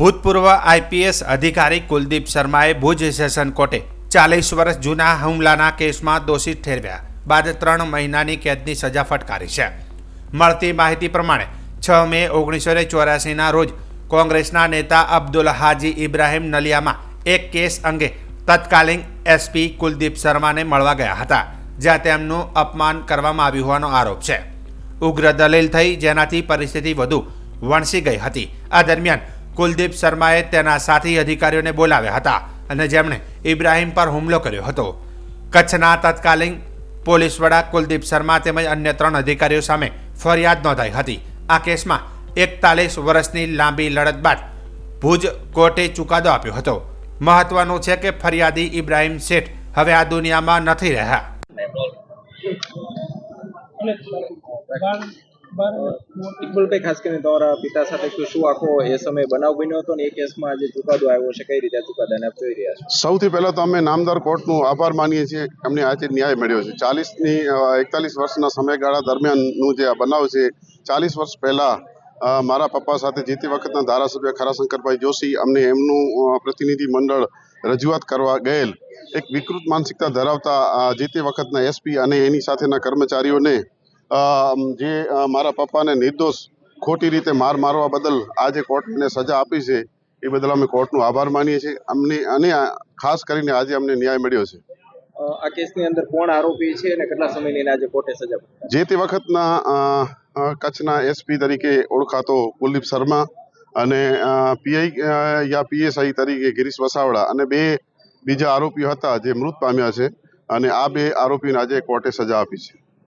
ભૂતપૂર્વ આઈપીએસ અધિકારી કુલદીપ શર્માએ ભુજ સેશન કોર્ટે ચાલીસ વર્ષ જૂના હુમલાના કેસમાં દોષિત ઠેરવ્યા બાદ ત્રણ મહિનાની કેદની સજા ફટકારી છે. મળતી માહિતી પ્રમાણે છ મે ઓગણીસો ને રોજ કોંગ્રેસના નેતા અબ્દુલ હાજી ઇબ્રાહિમ નલિયામાં એક કેસ અંગે તત્કાલીન એસપી કુલદીપ શર્માને મળવા ગયા હતા, જ્યાં તેમનું અપમાન કરવામાં આવ્યું હોવાનો આરોપ છે. ઉગ્ર દલીલ થઈ જેનાથી પરિસ્થિતિ વધુ વણસી ગઈ હતી. આ દરમિયાન કુલદીપ શર્માએ તેના સાથી અધિકારીઓને બોલાવ્યા હતા અને જેમણે ઇબ્રાહીમ પર હુમલો કર્યો હતો. કચ્છના તત્કાલીન પોલીસ વડા કુલદીપ શર્મા તેમજ અન્ય ત્રણ અધિકારીઓ સામે ફરિયાદ નોંધાઈ હતી. આ કેસમાં એકતાલીસ વર્ષની લાંબી લડત બાદ ભુજ કોર્ટે ચુકાદો આપ્યો હતો. મહત્વનું છે કે ફરિયાદી ઇબ્રાહીમ શેઠ હવે આ દુનિયામાં નથી રહ્યા. ઇકબલભાઈ ખાસ કરીને તમારા પિતા સાથે શું આખો એ સમય બનાવ બન્યો હતો ને એ કેસમાં આજે ચુકાદો આવ્યો છે? કઈ રીતે ચુકાદાને આપ જોઈ રહ્યા છો? સૌથી પહેલા તો અમે નામદાર કોર્ટનું આભાર માનીએ છીએ. અમને આજે ન્યાય મળ્યો છે. ચાલીસની એકતાલીસ વર્ષના સમયગાળા દરમિયાનનું જે આ બનાવ છે ચાલીસ વર્ષ પહેલાં મારા પપ્પા સાથે જે તે વખતના ધારાસભ્ય ખરાશંકરભાઈ જોશી અમને એમનું પ્રતિનિધિ મંડળ રજૂઆત કરવા ગયેલ. એક વિકૃત માનસિકતા ધરાવતા જે તે વખતના એસપી અને એની સાથેના કર્મચારીઓને જે મારા પપ્પાને નિર્દોષ ખોટી રીતે માર મારવા બદલ આજે કોર્ટને સજા આપી છે એ બદલ અમે કોર્ટનો આભાર માનીએ છીએ. અમને અને ખાસ કરીને આજે અમને ન્યાય મળ્યો છે. આ કેસની અંદર કોણ આરોપી છે અને કેટલા સમયની આજે કોર્ટે સજા જે તે વખતના કચ્છના એસપી તરીકે ઓળખાતો કુલદીપ શર્મા અને પીઆઈ યા પીએસઆઈ તરીકે ગિરીશ વસાવડા અને બે બીજા આરોપીઓ હતા જે મૃત પામ્યા છે અને આ બે આરોપીને આજે કોર્ટે સજા આપી છે.